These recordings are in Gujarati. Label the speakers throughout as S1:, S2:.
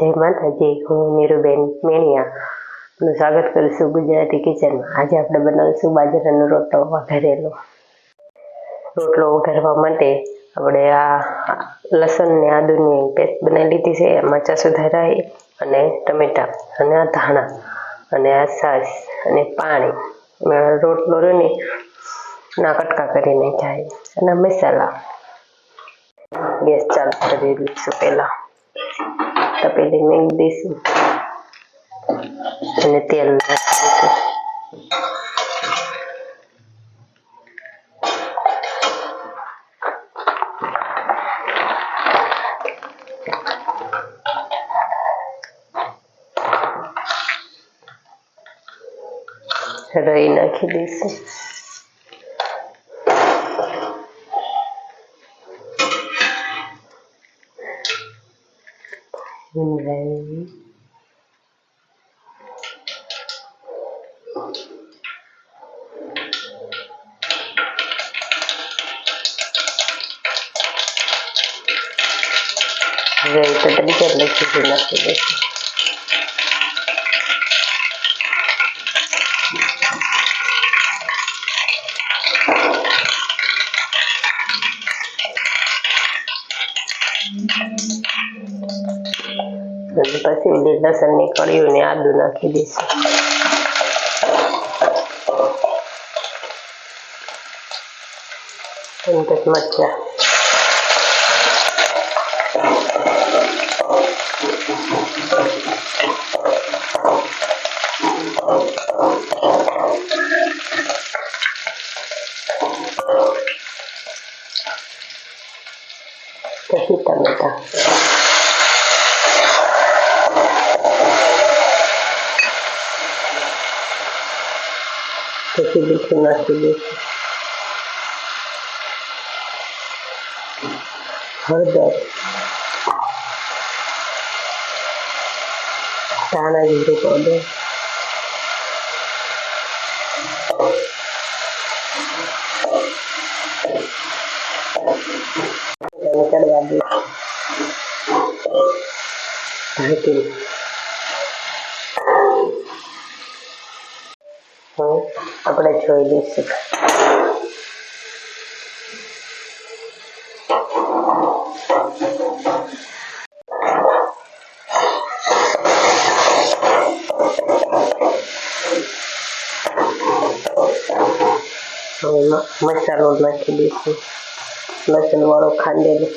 S1: જય માતાજી હું નીરુબેન મેણિયા નું સ્વાગત કરું છું ગુજરાતી કિચનમાં. આજે આપણે બનાવીશું બાજરાનો રોટલો વઘારેલો. રોટલો વઘારવા માટે આપણે આ લસણ ને આદુની પેસ્ટ બનાવી લીધી છે, મરચાં સુધારાય અને ટમેટા અને આ ધાણા અને આ છાશ અને પાણી. રોટલો રહ્યો ને કટકા કરી નાખ્યા અને મસાલા. ગેસ ચાલુ કરી લઈશું પહેલા. તપેલી મેળવી દઈશું અને તેલ નાખીશું રઈ નાખી દઈશું Henry. Rey, tendré que hacerle અને પછી ઓલી લસણની કળીઓ ને આદુ નાખી દઈશું. અને મરચા. ટમેટા. પછી મીઠું નાખી દઈશું હળદર ધાણા જીરું પાવડર ચડવા દઈશું ઢાંકી હવે આપણે જોઈ હવે મસાલો નાખી દઈશું. લસણ વાળો ખાંડેલો.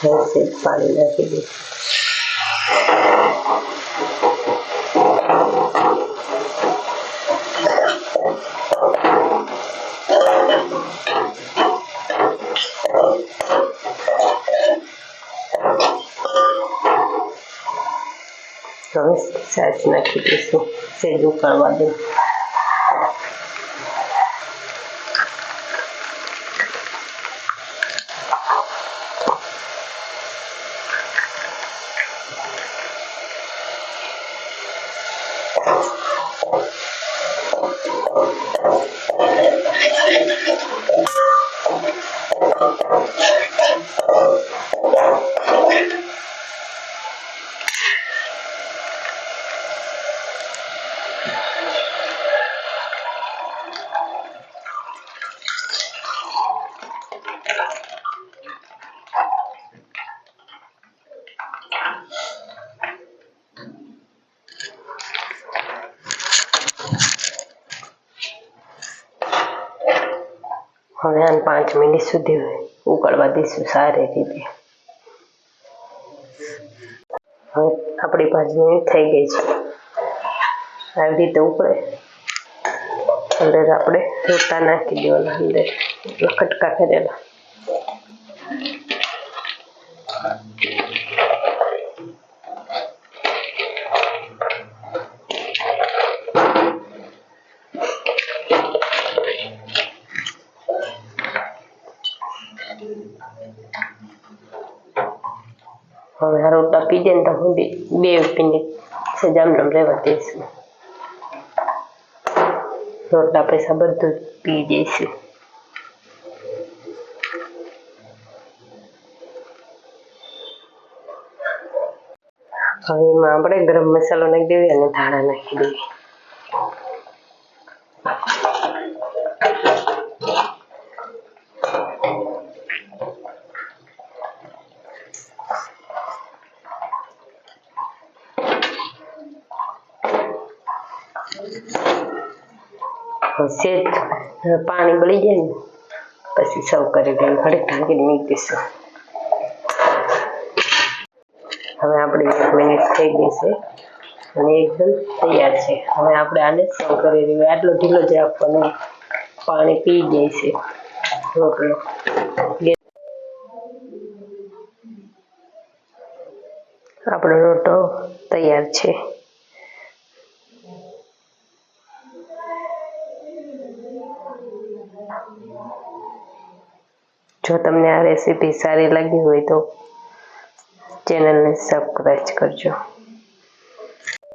S1: હવે પાણી નાખી દઈશું હવે છાશ નાખી દઈશું સેજ ઉકળવા દે. Thank you. હવે આને પાંચ મિનિટ સુધી ઉકળવા દઈશું, સારી રીતે. હવે આપણી પાંચ મિનિટ થઈ ગઈ છે. આવી રીતે ઉકળે અંદર આપણે રોટા નાખી દેવાના, અંદર. લખટકા કરેલા. હવે આ રોટલા પીજે ને તો હું બે છે જામનમ રહેવા દઈશું રોટલા પૈસા બધું પી જઈશું. હવે એમાં આપણે ગરમ મસાલો નાખી દેવી અને ધાણા નાખી દેવી. સેજ પાણી બળી જાય ને, પછી સૌ કરી દઈએ ઘડીક ઢાંકીને મૂકી હવે આપણી એક મિનિટ થઈ ગઈ છે અને એકદમ તૈયાર છે. હવે આપણે આને સૌ કરી દઈએ આટલો ઢીલો જ રાખવાનો. પાણી પી જાય છે. રોટલો. આપણો રોટો તૈયાર છે. જો તમને આ રેસીપી સારી લાગી હોય તો ચેનલને સબસ્ક્રાઈબ કરજો.